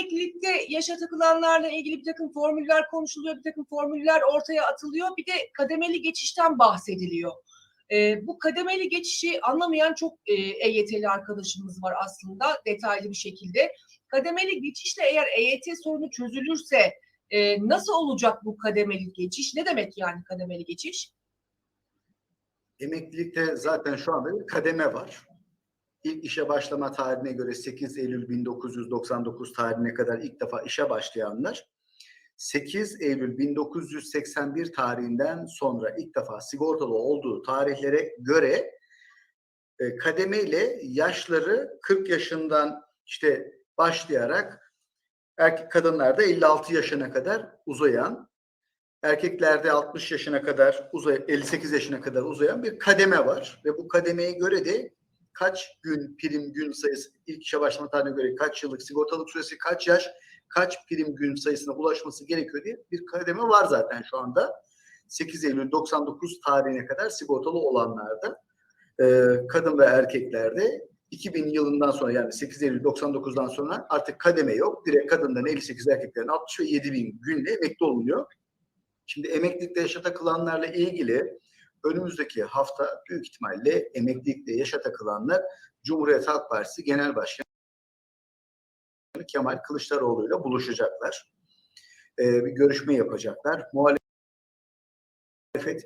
emeklilikte yaşa takılanlarla ilgili bir takım formüller konuşuluyor, bir takım formüller ortaya atılıyor. Bir de kademeli geçişten bahsediliyor. Ee, bu kademeli geçişi anlamayan çok e, EYT'li arkadaşımız var aslında detaylı bir şekilde. Kademeli geçişle eğer EYT sorunu çözülürse e, nasıl olacak bu kademeli geçiş? Ne demek yani kademeli geçiş? Emeklilikte zaten şu anda bir kademe var. İlk işe başlama tarihine göre 8 Eylül 1999 tarihine kadar ilk defa işe başlayanlar 8 Eylül 1981 tarihinden sonra ilk defa sigortalı olduğu tarihlere göre e, kademeyle yaşları 40 yaşından işte başlayarak erkek kadınlarda 56 yaşına kadar uzayan erkeklerde 60 yaşına kadar uzay 58 yaşına kadar uzayan bir kademe var. Ve bu kademeye göre de kaç gün prim gün sayısı ilk işe başlama tarihine göre kaç yıllık sigortalık süresi kaç yaş kaç prim gün sayısına ulaşması gerekiyor diye bir kademe var zaten şu anda. 8 Eylül 99 tarihine kadar sigortalı olanlarda e, kadın ve erkeklerde 2000 yılından sonra yani 8 Eylül 99'dan sonra artık kademe yok. Direkt kadınların 58 erkeklerin 60 ve 7000 günle emekli olunuyor. Şimdi emeklilikte yaşa takılanlarla ilgili önümüzdeki hafta büyük ihtimalle emeklilikte yaşa takılanlar Cumhuriyet Halk Partisi Genel Başkanı Kemal Kılıçdaroğlu ile buluşacaklar. Ee, bir görüşme yapacaklar. Muhalefet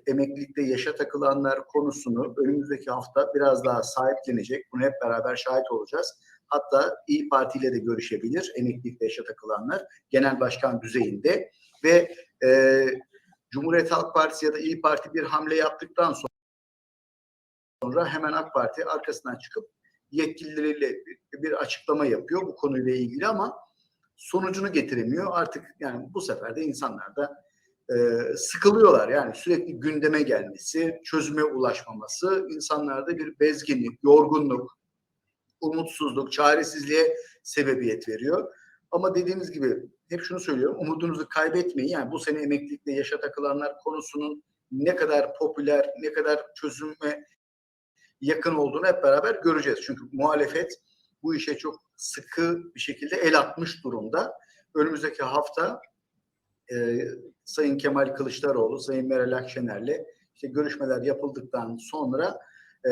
emeklilikte yaşa takılanlar konusunu önümüzdeki hafta biraz daha sahiplenecek. Bunu hep beraber şahit olacağız. Hatta İyi Parti ile de görüşebilir emeklilikte yaşa takılanlar genel başkan düzeyinde ve e, Cumhuriyet Halk Partisi ya da İyi Parti bir hamle yaptıktan sonra hemen AK Parti arkasından çıkıp yetkilileriyle bir açıklama yapıyor bu konuyla ilgili ama sonucunu getiremiyor. Artık yani bu sefer de insanlar da e, sıkılıyorlar. Yani sürekli gündeme gelmesi, çözüme ulaşmaması insanlarda bir bezginlik, yorgunluk, umutsuzluk, çaresizliğe sebebiyet veriyor. Ama dediğimiz gibi hep şunu söylüyorum. Umudunuzu kaybetmeyin. Yani bu sene emeklilikte yaşa takılanlar konusunun ne kadar popüler, ne kadar çözüme yakın olduğunu hep beraber göreceğiz. Çünkü muhalefet bu işe çok sıkı bir şekilde el atmış durumda. Önümüzdeki hafta e, Sayın Kemal Kılıçdaroğlu, Sayın Meral Akşener'le işte görüşmeler yapıldıktan sonra e,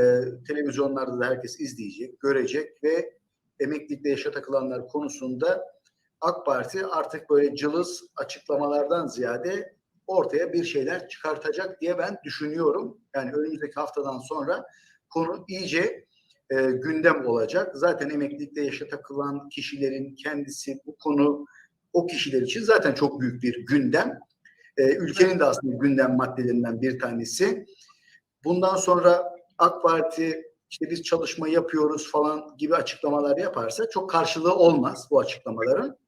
televizyonlarda da herkes izleyecek, görecek ve emeklilikte yaşa takılanlar konusunda AK Parti artık böyle cılız açıklamalardan ziyade ortaya bir şeyler çıkartacak diye ben düşünüyorum. Yani önümüzdeki haftadan sonra konu iyice e, gündem olacak. Zaten emeklilikte yaşa takılan kişilerin kendisi bu konu o kişiler için zaten çok büyük bir gündem. E, ülkenin de aslında gündem maddelerinden bir tanesi. Bundan sonra AK Parti işte biz çalışma yapıyoruz falan gibi açıklamalar yaparsa çok karşılığı olmaz bu açıklamaların.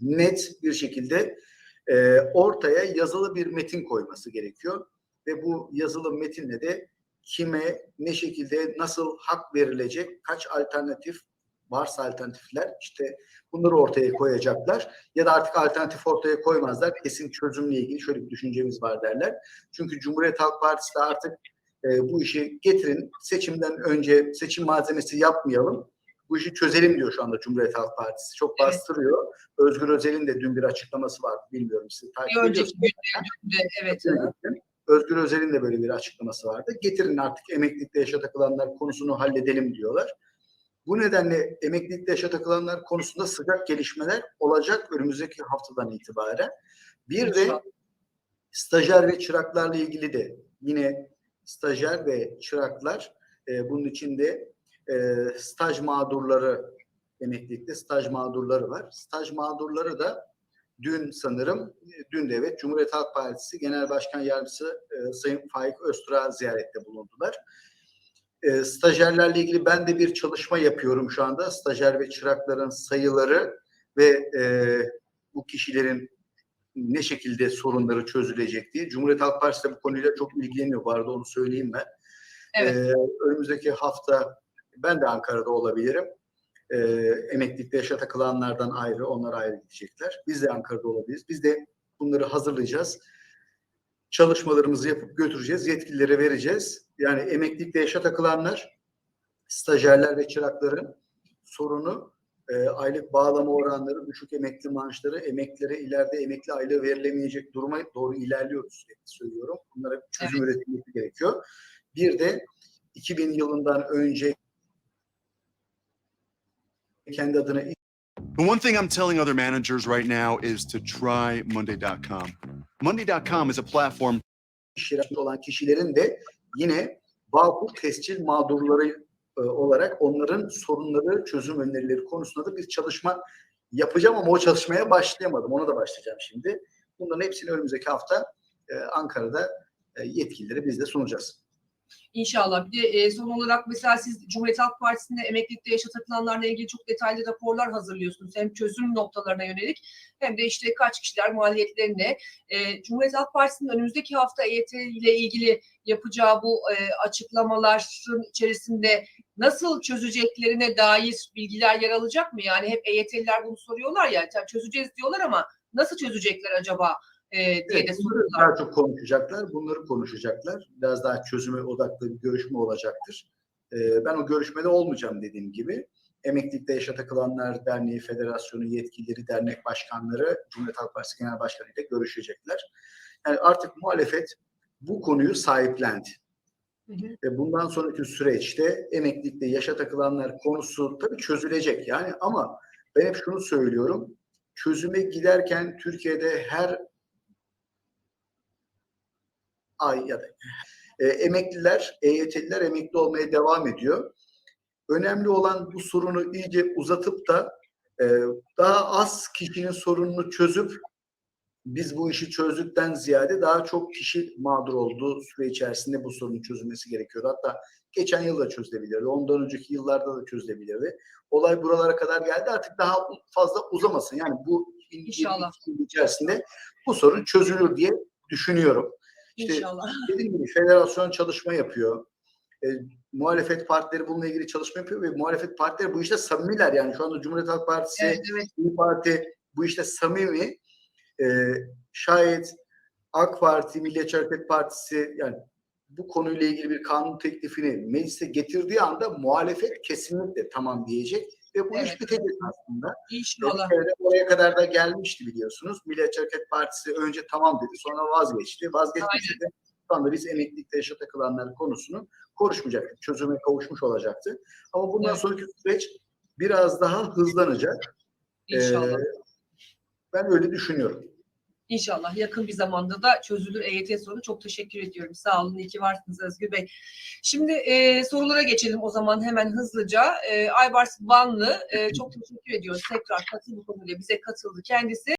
Net bir şekilde e, ortaya yazılı bir metin koyması gerekiyor ve bu yazılı metinle de kime, ne şekilde, nasıl hak verilecek, kaç alternatif varsa alternatifler işte bunları ortaya koyacaklar ya da artık alternatif ortaya koymazlar. Kesin çözümle ilgili şöyle bir düşüncemiz var derler. Çünkü Cumhuriyet Halk Partisi de artık e, bu işi getirin seçimden önce seçim malzemesi yapmayalım. Bu işi çözelim diyor şu anda Cumhuriyet Halk Partisi. Çok Evet. bastırıyor. Özgür Özel'in de dün bir açıklaması vardı. Bilmiyorum siz takip ediyorsunuz. günde, evet. Özgür Özel'in de böyle bir açıklaması vardı. Getirin artık emeklilikte yaşa takılanlar konusunu halledelim diyorlar. Bu nedenle emeklilikte yaşa takılanlar konusunda sıcak gelişmeler olacak önümüzdeki haftadan itibaren. Bir de stajyer ve çıraklarla ilgili de yine stajyer ve çıraklar e, bunun içinde e, staj mağdurları emeklilikte staj mağdurları var. Staj mağdurları da dün sanırım, dün de evet Cumhuriyet Halk Partisi Genel Başkan Yardımcısı e, Sayın Faik Öztürk'e ziyarette bulundular. E, stajyerlerle ilgili ben de bir çalışma yapıyorum şu anda. Stajyer ve çırakların sayıları ve e, bu kişilerin ne şekilde sorunları çözülecek diye. Cumhuriyet Halk Partisi de bu konuyla çok ilgileniyor. Bu arada onu söyleyeyim ben. Evet. E, önümüzdeki hafta ben de Ankara'da olabilirim e, emeklilikte yaşa takılanlardan ayrı, onlar ayrı gidecekler. Biz de Ankara'da olabiliriz. Biz de bunları hazırlayacağız. Çalışmalarımızı yapıp götüreceğiz, yetkililere vereceğiz. Yani emeklilikte yaşa takılanlar, stajyerler ve çırakların sorunu e, aylık bağlama oranları, düşük emekli maaşları, emeklilere ileride emekli aylığı verilemeyecek duruma doğru ilerliyoruz söylüyorum. Bunlara çözüm üretilmesi gerekiyor. Bir de 2000 yılından önce kendi adına The one thing I'm telling other managers right now is to try Monday.com. Monday.com is a platform iş yerinde olan kişilerin de yine Bağkur tescil mağdurları e, olarak onların sorunları, çözüm önerileri konusunda da bir çalışma yapacağım ama o çalışmaya başlayamadım. Ona da başlayacağım şimdi. Bunların hepsini önümüzdeki hafta e, Ankara'da e, yetkililere biz de sunacağız. İnşallah. Bir de e, son olarak mesela siz Cumhuriyet Halk Partisi'nde emeklilikte yaşa takılanlarla ilgili çok detaylı raporlar hazırlıyorsunuz. Hem çözüm noktalarına yönelik hem de işte kaç kişiler maliyetlerine. E, Cumhuriyet Halk Partisi'nin önümüzdeki hafta EYT ile ilgili yapacağı bu e, açıklamaların içerisinde nasıl çözeceklerine dair bilgiler yer alacak mı? Yani hep EYT'liler bunu soruyorlar ya "Ya çözeceğiz diyorlar ama nasıl çözecekler acaba e, diye Evet, de soruyorlar. daha çok konuşacaklar. Bunları konuşacaklar. Biraz daha çözüme odaklı bir görüşme olacaktır. Ee, ben o görüşmede olmayacağım dediğim gibi. Emeklilikte Yaşa Takılanlar Derneği, Federasyonu yetkilileri, dernek başkanları, Cumhuriyet Halk Partisi Genel Başkanı ile görüşecekler. Yani artık muhalefet bu konuyu sahiplendi. Hı hı. Ve bundan sonraki süreçte emeklilikte yaşa takılanlar konusu tabii çözülecek yani ama ben hep şunu söylüyorum. Çözüme giderken Türkiye'de her ay ya da e, emekliler, EYT'liler emekli olmaya devam ediyor. Önemli olan bu sorunu iyice uzatıp da e, daha az kişinin sorununu çözüp biz bu işi çözdükten ziyade daha çok kişi mağdur olduğu süre içerisinde bu sorunun çözülmesi gerekiyordu. Hatta geçen yıl da çözülebilirdi. Ondan önceki yıllarda da çözülebilirdi. Olay buralara kadar geldi. Artık daha fazla uzamasın. Yani bu İnşallah. içerisinde bu sorun çözülür diye düşünüyorum. İşte İnşallah. dediğim gibi federasyon çalışma yapıyor. E, muhalefet partileri bununla ilgili çalışma yapıyor ve muhalefet partileri bu işte samimiler. Yani şu anda Cumhuriyet Halk Partisi, Evet, evet. İYİ Parti bu işte samimi. E, şayet AK Parti, Milliyetçi Hareket Partisi yani bu konuyla ilgili bir kanun teklifini meclise getirdiği anda muhalefet kesinlikle tamam diyecek ve bu Evet. iş bitecek aslında. İnşallah. Türkiye'de oraya kadar da gelmişti biliyorsunuz. Milliyetçi Hareket Partisi önce tamam dedi sonra vazgeçti. Vazgeçmişti de şu anda biz emeklilikte yaşa takılanlar konusunu konuşmayacaktık. Çözüme kavuşmuş olacaktı. Ama bundan Evet. sonraki süreç biraz daha hızlanacak. İnşallah. Ee, ben öyle düşünüyorum. İnşallah yakın bir zamanda da çözülür EYT sorunu. Çok teşekkür ediyorum. Sağ olun. İyi ki varsınız Özgür Bey. Şimdi e, sorulara geçelim o zaman hemen hızlıca. E, Aybars Vanlı e, çok teşekkür ediyoruz. Tekrar katıl bu konuyla bize katıldı kendisi.